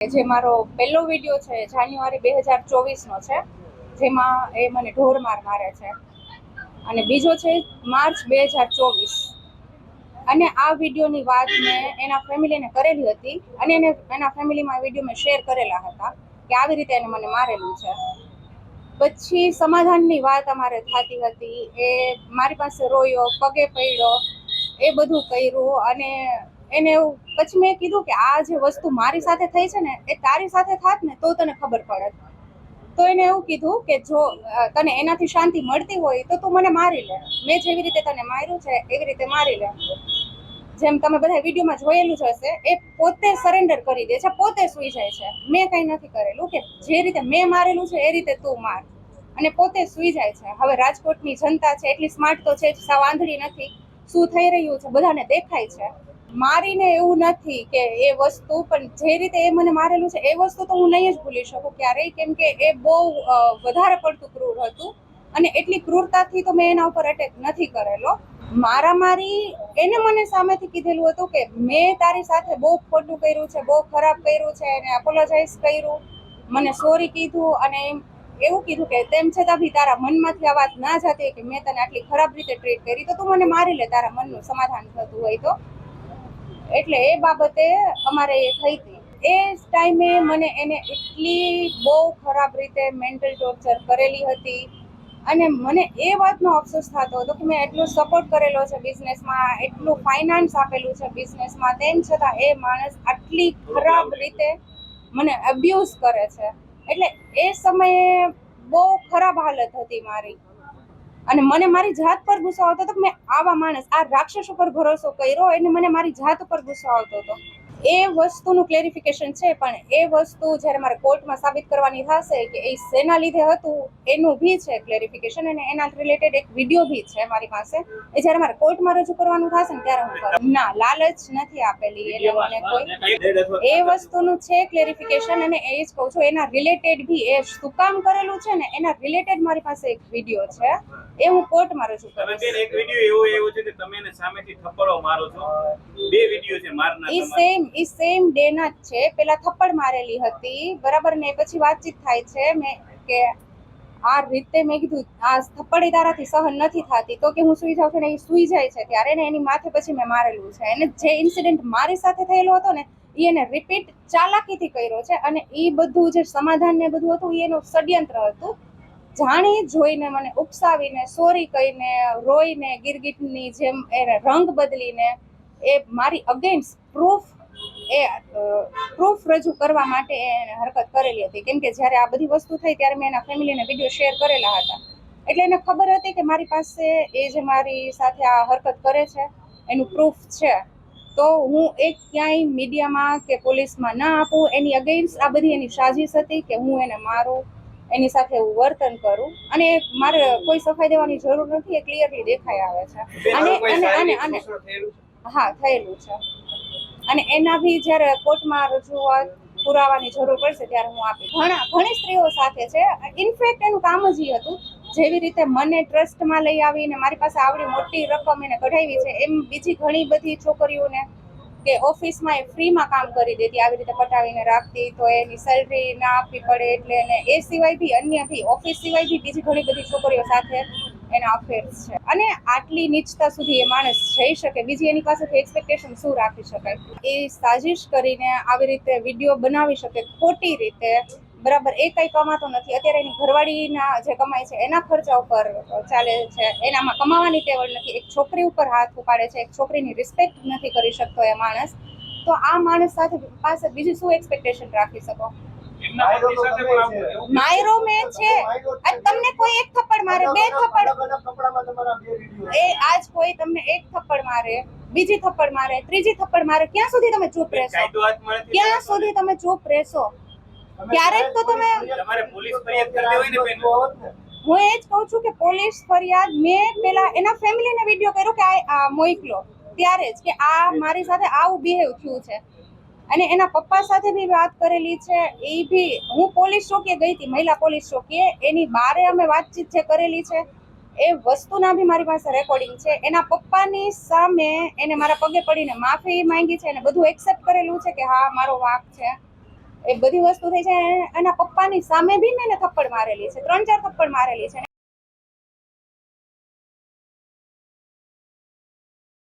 જે મારો પહેલો વીડિયો છે, જાન્યુઆરી બે હજાર ચોવીસનો છે, જેમાં એ મને ઢોર માર મારે છે. અને બીજો છે, માર્ચ બે હજાર ચોવીસ. અને આ વિડીયોની વાત મેં એના ફેમિલીને કરેલી હતી અને એને એના ફેમિલીમાં આ વીડિયો મેં શેર કરેલા હતા કે આવી રીતે એને મને મારેલું છે. પછી સમાધાનની વાત અમારે થતી હતી, એ મારી પાસે રોયો, પગે પડ્યો, એ બધું કર્યું અને એને એવું પછી મેં કીધું કે આ જે વસ્તુ મારી સાથે થઈ છે ને, એ તારી સાથે થાત ને તો તને ખબર પડે. તો એને એવું કીધું કે જો તને એનાથી શાંતિ મળતી હોય તો તું મને મારી લે. મેં જેવી રીતે તને માર્યું છે, એવી રીતે મારી લે. જેમ તમે બધા વિડીયોમાં જોયેલું જ હશે, એ પોતે સરેન્ડર કરી દે છે, પોતે સુઈ જાય છે. મેં કંઈ નથી કરેલું, કે જે રીતે મેં મારેલું છે, એ રીતે તું માર. અને પોતે સુઈ જાય છે. હવે રાજકોટની જનતા છે, એટલી સ્માર્ટ તો છે સાવ આંધળી નથી. શું થઈ રહ્યું છે, બધાને દેખાય છે. મારીને એવું નથી કે એ વસ્તુ, પણ જે રીતે એ મને મારેલું છે, એ વસ્તુ તો હું નહીં જ ભૂલી શકું ક્યારેય, કેમ કે એ બહુ વધારે પડતું ક્રૂર હતું. અને એટલી ક્રૂરતાથી તો મેં એના ઉપર એટેક નથી કરેલો. મારામારી એને મને સામેથી કીધેલું હતું કે મેં તારી સાથે બહુ ખોટું કર્યું છે, બહુ ખરાબ કર્યું છે અને એપોલોજાઇઝ કર્યું. મને સોરી કીધું અને એવું કીધું કે તેમ છતાં બી તારા મનમાંથી આ વાત ના જતી કે મેં તને આટલી ખરાબ રીતે ટ્રીટ કરી, તો તું મને મારી લે, તારા મનનું સમાધાન થતું હોય તો. એટલે એ બાબતે અમારે એ થઈ હતી. એ ટાઈમે મને એને એટલી બહુ ખરાબ રીતે મેન્ટલ ટોર્ચર કરેલી હતી. અને મને એ વાતનો અફસોસ થતો હતો કે મેં એટલો સપોર્ટ કરેલો છે બિઝનેસમાં, એટલું ફાઇનાન્સ આપેલું છે બિઝનેસમાં, તેમ છતાં એ માણસ આટલી ખરાબ રીતે મને અબ્યુઝ કરે છે. એટલે એ સમયે બહુ ખરાબ હાલત હતી મારી. અને મને મારી જાત પર ગુસ્સો આવતો હતો કે મેં આવા માણસ, આ રાક્ષસ ઉપર ભરોસો કર્યો, એને મને મારી જાત ઉપર ગુસ્સો આવતો હતો. એ વસ્તુનું ક્લેરિફિકેશન છે પણ એ વસ્તુ જ્યારે મારે કોર્ટમાં સાબિત કરવાની થશે કે એ શેના લીધે હતું એનું બી છે ક્લેરિફિકેશન અને એના રિલેટેડ એક વીડિયો બી છે મારી પાસે. એ જ્યારે મારે કોર્ટમાં રજૂ કરવાનું થશે ને ત્યારે હું કરું. ના લાલચ નથી આપેલી એટલે મને કોઈ. એ વસ્તુનું છે ક્લેરિફિકેશન અને એ જ કહું છું એના રિલેટેડ બી એ શું કામ કરેલું છે ને એના રિલેટેડ મારી પાસે એક વીડિયો છે. એ હું કોર્ટમાં રજૂ કરું કરીશ એક વીડિયો એવો એવો છે કે તમે એને સામેથી થપ્પડો મારો છો. બે વીડિયો છે મારના ઈ સેમ ઈ સેમ ડે ના જ છે. પેલા થપ્પડ મારેલી હતી. બરાબર ને પછી વાતચીત થાય છે. મેં કે આ રીતે મેં કીધું, આ થપ્પડ તારાથી સહન નથી થતી. તો કે હું સુઈ જાઉં છું ને એ સુઈ જાય છે ત્યારે ને એની માથે પછી મેં મારેલું છે. એને જે ઇન્સિડન્ટ મારી સાથે થયેલો હતો ને એ એને રિપીટ ચાલાકીથી કર્યો છે. અને એ બધું જે સમાધાન ને બધું હતું એ એનું ષડયંત્ર હતું. જાણી જોઈને મને ઉપસાવીને સોરી કહીને, રોઈને, ગિરગિટની જેમ એને રંગ બદલીને, એ મારી અગેન્સ્ટ પ્રૂફ એ પ્રૂફ રજૂ કરવા માટે એને હરકત કરેલી હતી. કેમ કે જ્યારે આ બધી વસ્તુ થઈ ત્યારે મેં એના ફેમિલીને વીડિયો શેર કરેલા હતા. એટલે એને ખબર હતી કે મારી પાસે એ જે મારી સાથે આ હરકત કરે છે એનું પ્રૂફ છે. તો હું એક ક્યાંય મીડિયામાં કે પોલીસમાં ના આપું એની અગેન્સ્ટ આ બધી એની સાજિશ હતી કે હું એને મારું એની સાથે હું વર્તન કરું. અને મારે કોઈ સફાઈ દેવાની જરૂર નથી એ ક્લિયરલી દેખાઈ આવે છે. અને અને અને હા થયેલું છે. અને એના બી જ્યારે કોર્ટમાં રજૂઆત પુરાવાની જરૂર પડશે ત્યારે હું આપીશ. ઘણા, ઘણી સ્ત્રીઓ સાથે છે. ઇનફેક્ટ એનું કામ જ એ હતું, જેવી રીતે મને ટ્રસ્ટમાં લઈ આવીને મારી પાસે આવડી મોટી રકમ એને કઢાવી છે, એમ બીજી ઘણી બધી છોકરીઓને કે ઓફિસમાં એ ફ્રીમાં કામ કરી દેતી, આવી રીતે પટાવીને રાખતી, તો એની સેલરી ના આપવી પડે એટલે એને એ સિવાય બી અન્ય બી ઓફિસ સિવાય બી બીજી ઘણી બધી છોકરીઓ સાથે એના અફેર્સ છે. અને આટલી નીચતા સુધી એ માણસ જઈ શકે. બીજી એની પાસેથી એક્સપેક્ટેશન શું રાખી શકાય? એ સાજિશ કરીને આવી રીતે વીડિયો બનાવી શકે ખોટી રીતે. બરાબર, એ કંઈ કમાતો નથી. અત્યારે એની ઘરવાળીના જે કમાય છે, એના ખર્ચા ઉપર ચાલે છે. એનામાં કમાવાની ટેવળ નથી. એક છોકરી ઉપર હાથ ઉપાડે છે. એક છોકરીની રિસ્પેક્ટ નથી કરી શકતો એ માણસ. તો આ માણસ સાથે પાસે બીજી શું એક્સપેક્ટેશન રાખી શકો? માયરો મેં છે. અને તમને કોઈ એક થપ્પડ મારે બે થપ્પડ એ આજ કોઈ તમને એક થપ્પડ મારે બીજી થપ્પડ મારે ત્રીજી થપ્પડ મારે ક્યાં સુધી તમે ચૂપ રહેશો. ક્યાં સુધી તમે ચૂપ રહેશો? ક્યારેક તો તમે તમારે પોલીસ ફરિયાદ કરી દેવી ને બેન. હું એ જ કહું છું કે પોલીસ ફરિયાદ મેં પેલા એના ફેમિલીને વીડિયો કર્યો કે આ મોઈકલો ત્યારે જ કે આ મારી સાથે આવું બિહેવ થયું છે. અને એના પપ્પા સાથે બી વાત કરેલી છે, એ બી હું પોલીસ ચોકીએ ગઈ હતી, મહિલા પોલીસ ચોકીએ. એની બારે અમે વાતચીત જે કરેલી છે, એ વસ્તુના બી મારી પાસે રેકોર્ડિંગ છે. એના પપ્પાની સામે એને મારા પગે પડીને માફી માંગી છે અને બધું એક્સેપ્ટ કરેલું છે કે હા, મારો વાંક છે. એ બધી વસ્તુ થઈ છે. એના પપ્પાની સામે બી મેં થપ્પડ મારેલી છે, ત્રણ ચાર થપ્પડ મારેલી છે.